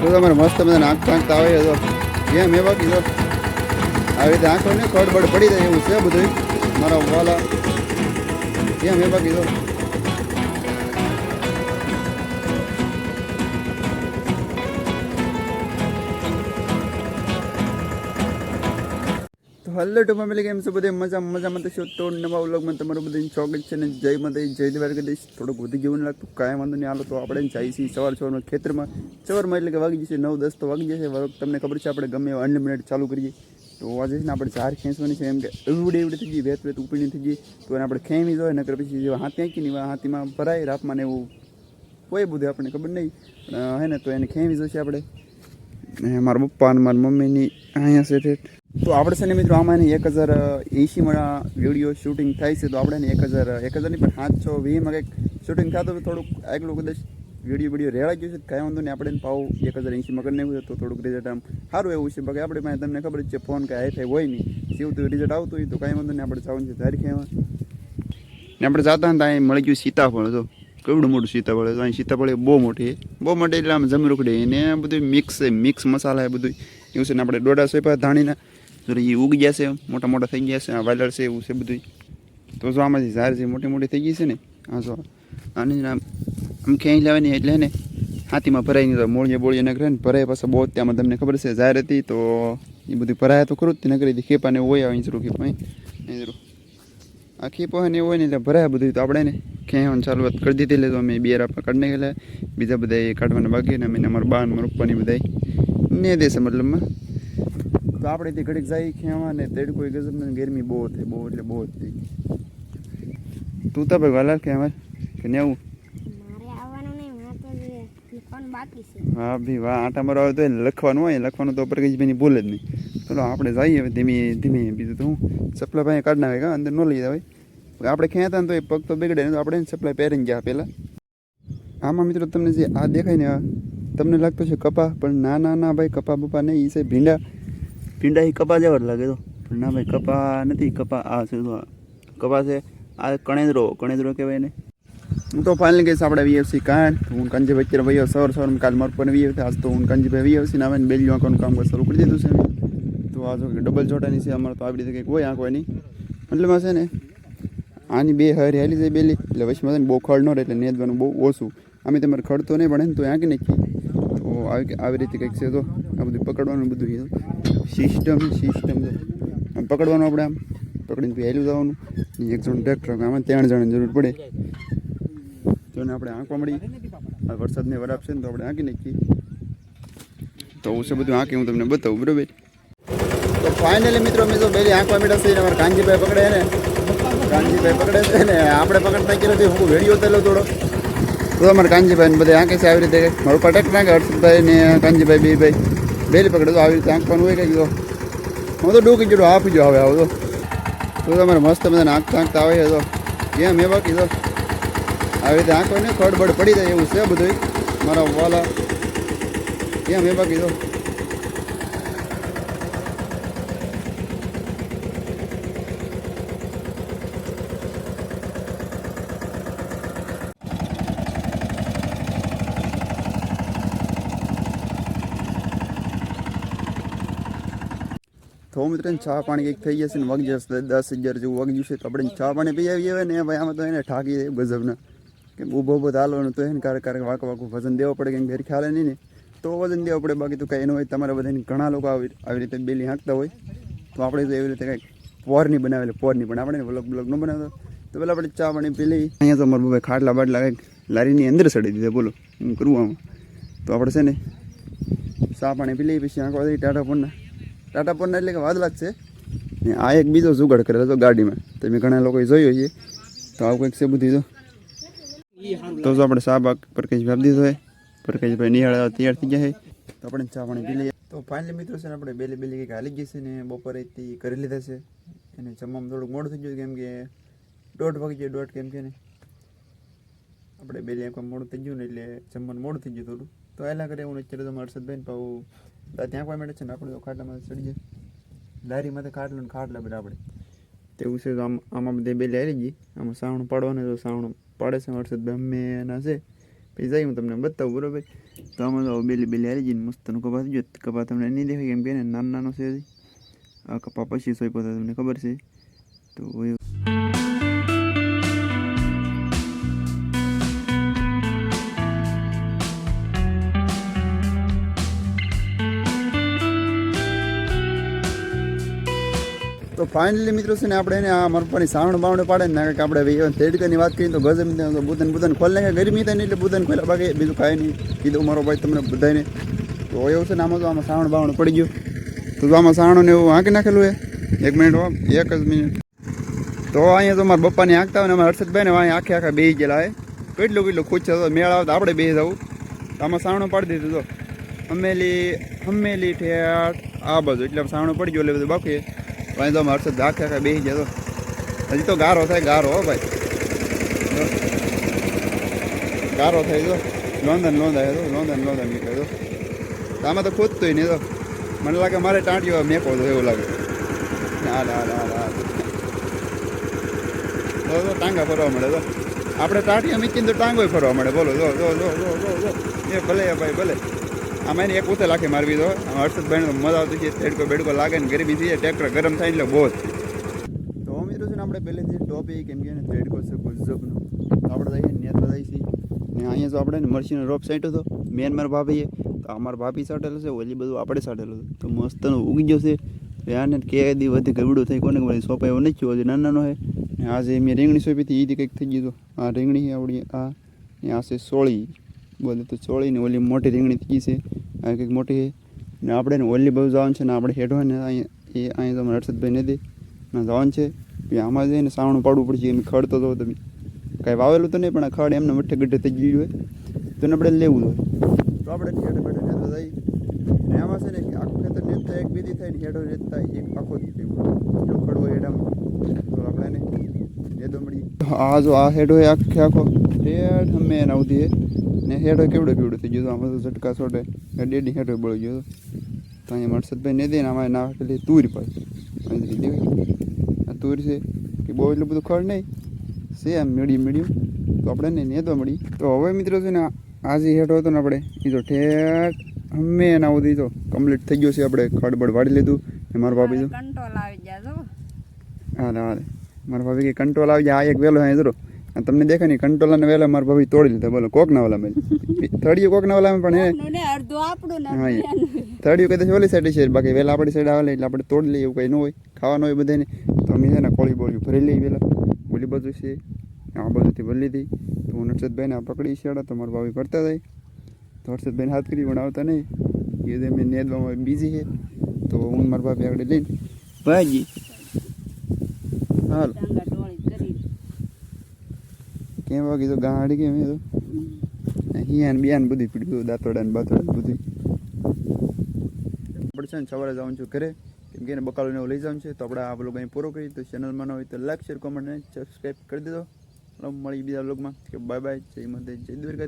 તો તમારે મસ્ત બધા આંખ આંખતા આવે તો કેમ એ બાકી તો આવી રીતે આંખો ને ખડબડ પડી જાય એવું છે બધું મારા વાલા. કેમ એ બાકી હલ્લો ટુ ફેમિલી, કેમ છો બધે? મજા મજામાં તો છો તો નવા વ્લોગમાં તમારું બધું સ્વાગત છે ને જય માતા જય દ્વારકાધીશ થોડુંક વધુ જેવું લાગતું, કાંઈ વાંધો નહીં, હાલો તો આપણે જાય છીએ સવાર સવારમાં ખેતરમાં. સવારમાં એટલે કે વાગી જશે, નવ, દસ તો વાગી જશે. વરખ તમને ખબર છે, આપણે ગમે અનલિમિટેડ ચાલુ કરીએ. તો આજે છે ને આપણે ઝાર ખેંચવાની છે, એમ કે એવડી એવડી થઈ ગઈ, વેત વેત ઉપડી થઈ ગઈ. તો એને આપણે ખેંચી જોઈએ, નકર પછી જેવા હાથી આંકી નહીં હાથીમાં ભરાય, રાતમાં ને એવું કોઈ બધું આપણને ખબર નહીં. હે ને, તો એને ખેંચી જશે આપણે. ને મારા પપ્પા અને મારી મમ્મીની અહીંયા છે તો. આપણે છે ને મિત્રો, આમાં એને એક હજાર એંશીમાં વીડિયો શૂટિંગ થાય છે, તો આપણે એને એક હજાર એક હજારની પણ સાતસો વીસમાં કંઈક શૂટિંગ થતું થોડુંક આગલું કદાચ વીડિયો વીડિયો રેળાઈ ગયું છે, તો કાંઈ વાંધો નહીં, આપણે પાવ એક હજાર એંશીમાં કરી નાખ્યું તો થોડુંક રિઝલ્ટ આમ સારું એવું છે. બાકી આપણે પાસે તમને ખબર જ છે ફોન કાંઈ થાય હોય નહીં. સીવતું રિઝલ્ટ આવતું હોય તો કાંઈ વાંધો નહીં, આપણે જવાનું છે તારીખે એમાં. ને આપણે જતા ને અહીં મળી ગયું સીતાફળ તો કેવડું મોટું સીતાફળ તો અહીં સીતાફળ બહુ મોટી બહુ મોટી એટલે આમ જમી રોકડી. એને બધું મિક્સ છે મિક્સ મસાલા એ બધું. એવું છે ને આપણે ડોડા સોપા ધાણીના. જો એ ઉગી ગયા છે, મોટા મોટા થઈ ગયા છે, આ વાયલર છે, એવું છે બધું તો જો આમાંથી ઝાર છે મોટી મોટી થઈ ગઈ છે ને હા જો. આની આમ આમ ક્યાંય લેવાની એટલે ને, હાથીમાં ભરાઈ નહીં તો મોળીએ બોળીએ નગરે ને ભરાય પાછા બહુ ત્યાંમાં તમને ખબર છે, ઝાર હતી તો એ બધું ભરાયા તો ખરું જ નગરી ખેપાને હોય આવે જરૂર ખેપા અહીં જરૂર આ પહોંચે એવું હોય ને એટલે ભરાય બધું. તો આપણે ને ખેવાનું ચાલુ કરી દીધી એટલે તો અમે બિયર આપણે કાઢી ગયેલા બીજા બધા એ કાઢવાના બાકી ને અમે અમારા બા ને પપ્પાની બધા ને દેશે મતલબમાં. તો આપણે તે ઘડીક જાય ખેવા ને તેડકો ગજબ ને ગરમી બહુ થઈ બહુ એટલે બહુ જ થઈ તું તો ભાઈ વાલા કે અમાર? કે ને આવું મારે આવવાનું નહીં મારે તો જે લખવાનું બાકી છે. હા ભી વાહ આટા મારો આવે તો લખવાનું હોય લખવાનું તો પ્રકાશભાઈની ભૂલે જ નહીં. ચલો, આપણે જઈએ હવે ધીમે ધીમે બીજું તો સપ્લાય ભાઈ કાઢ નાખે અંદર ન લઈ જવાય. આપણે ખેંચતા ને તો એ પગ તો બગડે ને તો આપણે સપ્લાય પહેરીને ગયા પહેલાં. આમાં મિત્રો તમને જે આ દેખાય ને તમને લાગતો છે કપા, પણ ના ના ના ભાઈ, કપા, બપા નહીં એ છે ભીંડા. ભીંડા એ કપા જેવા લાગે તો. પણ ના ભાઈ, કપા નથી, કપા આ છે કપા છે, આ કણેદરો કણેદરો કહેવાય ને હું તો ફાઇનલ ગઈશ આપણે વીએફસી કાંઠ હું કંજીભાઈ અત્યારે ભાઈઓ સવાર સવારમાં કાલ મારું પણ વીએફ આજ તો હું કંજીભાઈ વીએફસી આવે ને બેલી આંખોનું કામ શરૂ કરી દીધું છે. તો આ જો ડબલ ચોટાની છે, અમારે તો આવી રીતે કંઈક હોય નહીં મતલબ છે ને, આની બે હરી હાલી જાય બેલી. એટલે વચમાં છે ને, બહુ ખડ ન રહે, એટલે નેદવાનું બહુ ઓછું. અમે તમારે ખડ તો નહીં પડે ને તો આંકી નાખીએ તો આવી આવી રીતે કંઈક છે તો, આ બધું પકડવાનું બધું છે સિસ્ટમ સિસ્ટમ છે. પકડવાનું આપણે આમ. પકડીને હેલું જવાનું. એક જણ ટ્રેક્ટર આમાં ત્રણ જણની જરૂર પડે. તો આપણે આંકવા મળી. વરસાદને વરાપ છે ને, તો આપણે આંકી નાખીએ. તો હું છે બધું આંકી હું તમને બતાવું, બરોબર? તો ફાઇનલી મિત્રો મિત્રો પહેલી આંકવા મેળા છે અમારા કાનજીભાઈ પકડે ને. કાનજીભાઈ પકડે છે ને, આપણે પકડતા ગયેલો હતી હું વેડિયો તેલો થોડો. તો અમારે કાનજીભાઈ ને બધા આંખે છે આવી રીતે મારું પટેક નાખે હર્ષદભાઈ ને કાનજીભાઈ બે ભાઈ. બેલી પકડે તો આવી રીતે આંખવાનું હોય કંઈક હું તો ડૂકી જોડો આપી જો હવે આવું તો. તમારે મસ્ત બધાને આંખ આંખતા આવે છે તો. કેમ એ બાકી તો. આવી રીતે આંખો ને ખડબડ પડી જાય એવું છે બધું મારા વાલા. કેમ એ બાકી તો. તો મિત્રો ચા પાણી કંઈક થઈ જશે ને વગી જશે દસ અગિયાર જેવું વગી જશે તો આપણે ચા પાણી પી આવીએ ને ભાઈ આમાં તો એને ઠાકી દે ગજબના. કેમ ઊભો ઊભો ચાલવાનું તો એને કારક કારણ વાંક વાંકું વજન દેવો પડે, કેમ ઘેર ખ્યાલ નહીં ને. તો વજન દેવો પડે, બાકી તો કાંઈ એનું હોય. તમારા બધાને ઘણા લોકો આવી આવી રીતે બેલી હાંકતા હોય. તો આપણે તો એવી રીતે કંઈક પોરની બનાવેલી પોરની પણ આપણે બ્લોગ બ્લોગ ન બનાવતો. તો પેલા આપણે ચા પાણી પી લઈ અહીંયા તો મારું ભાઈ ખાટલા બાટલા કંઈક લારીની અંદર સડી દીધા, બોલો. હું કરું આમાં? તો આપણે છે ને ચા પાણી પી લઈએ, પછી આંખો ટાટા પરના ટાટા પરના એટલે કે વાદળા જ ને આ એક બીજો જુગાડ કરેલો હતો ગાડીમાં. તમે ઘણા લોકોએ જોયો છે. તો આવું કંઈક છે બધી તો. તો જો આપણે ચા બાગ પરકેશ આપી દીધો હોય પરકેશભાઈ નિહાળ તૈયાર થઈ ગયા છે. તો આપણે ચા પાણી પી લઈએ. તો ફાઇનલી મિત્રો છે ને આપણે બેલી બેલી કંઈક હાલી ગઈ છે ને બપોરે કરી લીધા છે. એને જમવામાં થોડુંક મોડું થઈ ગયું કેમ કે દોઢ વાગી ગયો, દોઢ કેમ કે ને. આપણે બેલી આંખમાં મોડું થઈ ગયું ને એટલે જમવાનું મોડું થઈ ગયું થોડું. તો એલા કરે હું અત્યારે તો મારા હર્ષદભાઈ ને ત્યાં કોઈ મેળે છે ને? આપણે તો ખાટલામાં ચડી જાય લારીમાં તો ખાટલું ને ખાટલા બધા આપણે. તેવું છે તો આમ, આમાં બધે બેલી આવી ગઈ. આમાં સાવણ પાડવાનું તો સાવણ પાડે છે. હર્ષદભાઈ અમે એના છે. પછી જાય હું તમને બતાવું, બરોબર? તો આમાં તો બેલી બેલી હારી જઈને મસ્તનું કપા થઈ ગયો કપા તમને નહીં દેખાય, કેમ કે નાનો નાનો છે આ કપા પછી સોય પોતા તમને ખબર છે. તો તો ફાઇનલી મિત્રો છે ને આપણે એને આ મરપાની સાવણ બાવણ પાડે ને કે આપણે તેડકાની વાત કરીએ તો ગજબ બુધન બુધન ખોલ નાખે, ગરમી થાય એટલે બુધન ખોલ્યા બાકી બીજું કાંઈ નહીં. કીધું મારો ભાઈ તમને બધાને તો એવું છે ને આમાં તો આમાં સાવણ બાવણ પડી ગયું. તો આમાં સાવણ ને એવું હાંકી નાખેલું હે એક મિનિટ એક જ મિનિટ તો અહીંયા તો મારા બપ્પાને આંકતા હોય ને અમારા હર્ષદભાઈ ને અહીંયા આખે આખા બે ગયેલા હે કેટલું કેટલું ખુશ મેળા મેળ આવે તો આપણે બે જવું તો આમાં સાવણું પાડી દીધું તો. હમેલી હમેલી ઠેઠ, આ બધું એટલે સાવણું પડી ગયું, એટલે બધું બાકી તો મારશે ધાક આખા બેસી જતો હજી તો ગારો થાય, ગારો હો ભાઈ. ગારો થઈ ગયો લોંધન, લોંધાય તો, લોંધન લોંધન નીકળ્યો તો. આમાં તો ખોદતોય નહીં તો. મને લાગે મારે ટાંટીઓ મેકો તો એવું લાગે. ના ના ના તો ટાંગા ફરવા મળે તો. આપણે ટાંટીઓ મીકીને તો ટાંગો ફરવા મળે. બોલો, જો જો જો જો જો એ ભલે ભાઈ, ભલે. એને એક ઉતે લાખે મારવી દો હર્ષદભાઈને મજા આવતી છે તેડકો બેડકો લાગે ને ગરીબી થઈ જાય ટ્રેક્ટર ગરમ થાય એટલે બહુ તો મિત્રો છે ને આપણે પહેલેથી ટોપિક કેમ કે તેડકો છે, ગુજબનો. આપણે જઈએ નેતા જઈશી. ને અહીંયા તો આપણે મરસીનો રોપ સાંટ્યો હતો, મેન મારા ભાભીએ, તો અમારા ભાભી સાટેલો છે, ઓલી બધું આપણે સાટેલું તો મસ્તનું ઉગી ગયો છે આને કે દી વધે ગબડો થઈ કોને ખબર સોંપાય એવો નથી હજી નાનાનો નાનો હે ને આજે મેં રીંગણી સોંપી હતી એ કંઈક થઈ ગયું હતું. આ રીંગણી આવડી, આ, ને આ છે સોળી. બોલે તો ચોળી ને ઓલી મોટી રીંગણી થઈ છે. આ કંઈક મોટી ને આપણે ને ઓલી બહુ જવાનું છે ને આપણે હેઠો ને અહીંયા, એ અહીંયા તમે હર્ષદભાઈ નથી ના જવાનું છે. પછી આમાં જઈને સાવણું પાડવું પડશે. એમ ખડતો તો તમે કાંઈ વાવેલું તો નહીં, પણ આ ખડ એમને મઠ્ઠે ગઢે થઈ ગયું હોય. તો એને આપણે લેવું હોય. તો આપણે હેઠે બેઠે જઈ ને આમાં છે ને આખું ખેતર નેતા એક બીજી થાય ને હેઠો નેતા એક આખો એટલું ખડ હેઠામાં. નેદો મળી આ જો આ એ આખે આખો ઠેઠ અમે એના ઉધી હે. ને હેડો કેવડો કેવડો થઈ ગયો આમ તો ઝટકા ને ડેડી હેડો બળી ગયો તો અહીંયા મરસદભાઈ ને દે ને ના નાખેલી તુર અહીં દેવી આ તૂર છે કે બહુ એટલું બધું ખડ નહીં. છે એમ મીડિયમ મીડિયમ. તો આપણે ને નેદવા મળી. તો હવે મિત્રો છે ને આજે હેઠો હતો ને આપણે એ તો ઠેઠ અમે એના સુધી તો કમ્પ્લીટ થઈ ગયો છે. આપણે ખડબડ વાળી લીધું. ને મારું ભાભી તો કંટ્રોલ આવી જો હાલે હાલે મારા ભાભી કે કંટ્રોલ આવી જાય આ એક વેલો અહીં અને તમને દેખાય ને કંટ્રોલ અને વેલા મારા ભાભી તોડી લીધા બોલો કોક ના વાલા મેં થર્ડિયું કોક ના પણ હે. કોકનું આપણું હા, અડધું. થર્ડિયું કદાચ ઓલી સાઈડ છે બાકી વેલા આપણી સાઈડ આવે એટલે આપણે તોડી લઈએ એવું કંઈ ન હોય. ખાવાનું હોય બધાને. તો અમે છે ને કોળી બોળી ભરી લઈએ વેલા. બોલી બાજુ છે આ બાજુથી ભરી લીધી. તો હું નરસદભાઈને આ પકડી છે તો મારા ભાભી કરતા થાય તો હર્ષદભાઈને હાથ કરી પણ આવતા નહીં. એ મેં નેદવામાં બીજી છે. તો હું મારા ભાભી આગળ લઈને ભાજી હાલ. કેમ વાગી તો ગાડી કેમ તો અહીંયા બિયાન બધું પીડ્યું દાંતોડા ને બાતોડા બધી. પડશે ને સવારે જવાનું છું ઘરે. કેમ કે બકાલોને એવું લઈ જવાનું છે. તો આપણે આ બ્લોગ અહીં પૂરો કરી તો ચેનલમાં ન હોય તો લાઈક શેર કોમેન્ટ અને સબસ્ક્રાઈબ કરી દેજો મળી બીજા બ્લોગમાં કે બાય બાય જય મતે જય દ્વારકા